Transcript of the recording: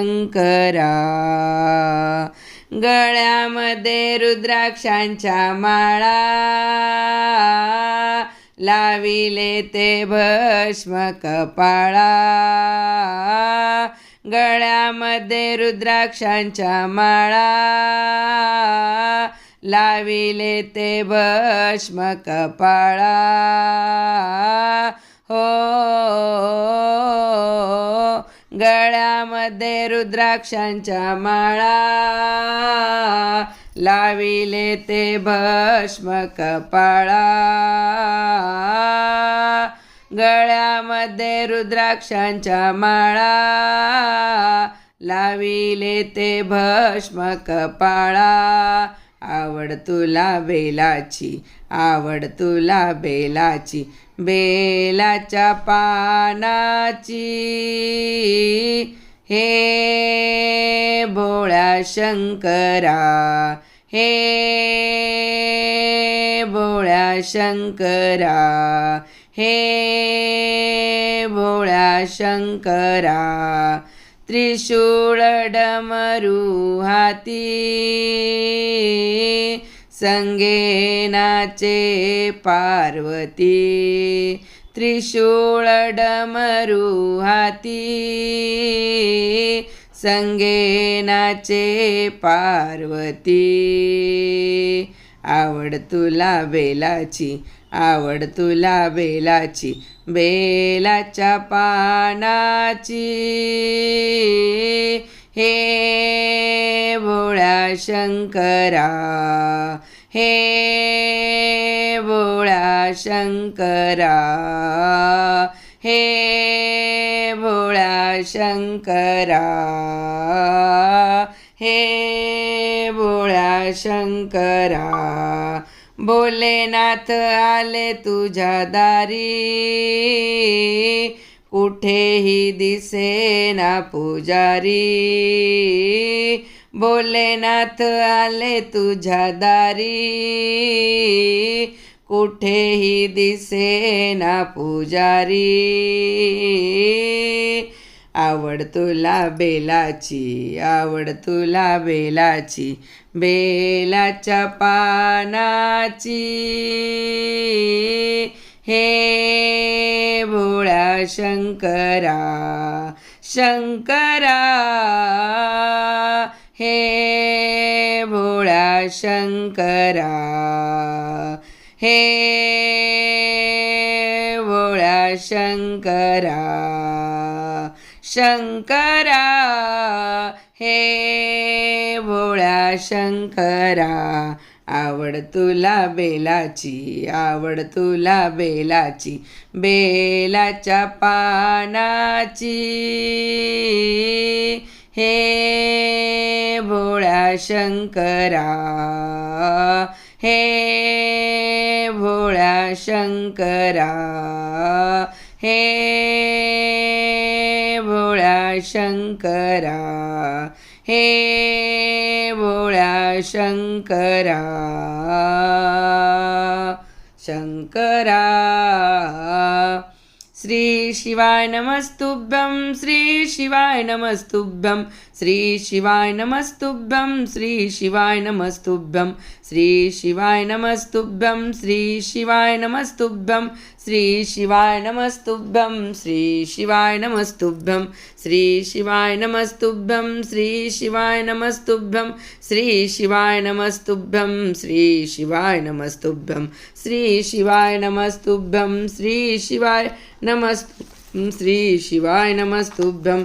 शंकरा. गळ्यामध्ये रुद्राक्षांच्या माळा लाविले ते भस्म कपाळा. गळ्यामध्ये रुद्राक्षांच्या माळा लाविले ते भस्म कपाळा. मध्ये रुद्राक्षांच्या माळा लाविले ते भस्म कपाळा. गळ्यामध्ये रुद्राक्षांच्या माळा लाविले ते भस्म कपाळा. आवड तुला बेलाची आवड तुला बेलाची बेलाच्या पानाची. हे भोळा शंकरा हे भोळा शंकरा हे भोळा शंकरा त्रिशूळ डमरू हाती संगे नाचे पार्वती त्रिशूळ डमरुहाती संगे नाचे पार्वती. आवड तुला बेलाची आवड तुला बेलाची बेलाच्या पानाची. हे भोळ्या शंकरा हे शंकरा. हे भोळा शंकरा. हे भोळा शंकरा. भोलेनाथ आले तुझ्या दारी. कुठेही दिसेना पुजारी. भोलेनाथ आले तुझ्या दारी. कुठेही दिसेना पुजारी. आवड तुला बेलाची आवड तुला बेलाची बेलाच्या पानाची. हे भोळ्या शंकरा शंकरा. हे भोळ्या शंकरा. हे भोळा शंकरा शंकरा हे भोळ्या शंकरा आवड तुला बेलाची आवड तुला बेलाची बेलाच्या पानाची. हे भोळ्या शंकरा हे शंकरा. हे भोळा शंकरा. हे भोळा शंकरा. शंकरा. श्रीशिवाय नमस्तुभ्यं श्रीशिवाय नमस्तुभ्यं. श्रीशिवाय नमस्तुभ्यं श्रीशिवाय नमस्तुभ्यं श्रीशिवाय नमस्तुभ्यं श्रीशिवाय नमस्तुभ्यं श्रीशिवाय नमस्तुभ्यं श्रीशिवाय नमस्तुभ्यं श्रीशिवाय नमस्तुभ्यं श्रीशिवाय नमस्तुभ्यं श्रीशिवाय नमस्तुभ्यं श्रीशिवाय नमस्तुभ्यं श्रीशिवाय नमस्तुभ्यं श्रीशिवाय नमस्तु श्रीशिवाय नमस्तुभ्यं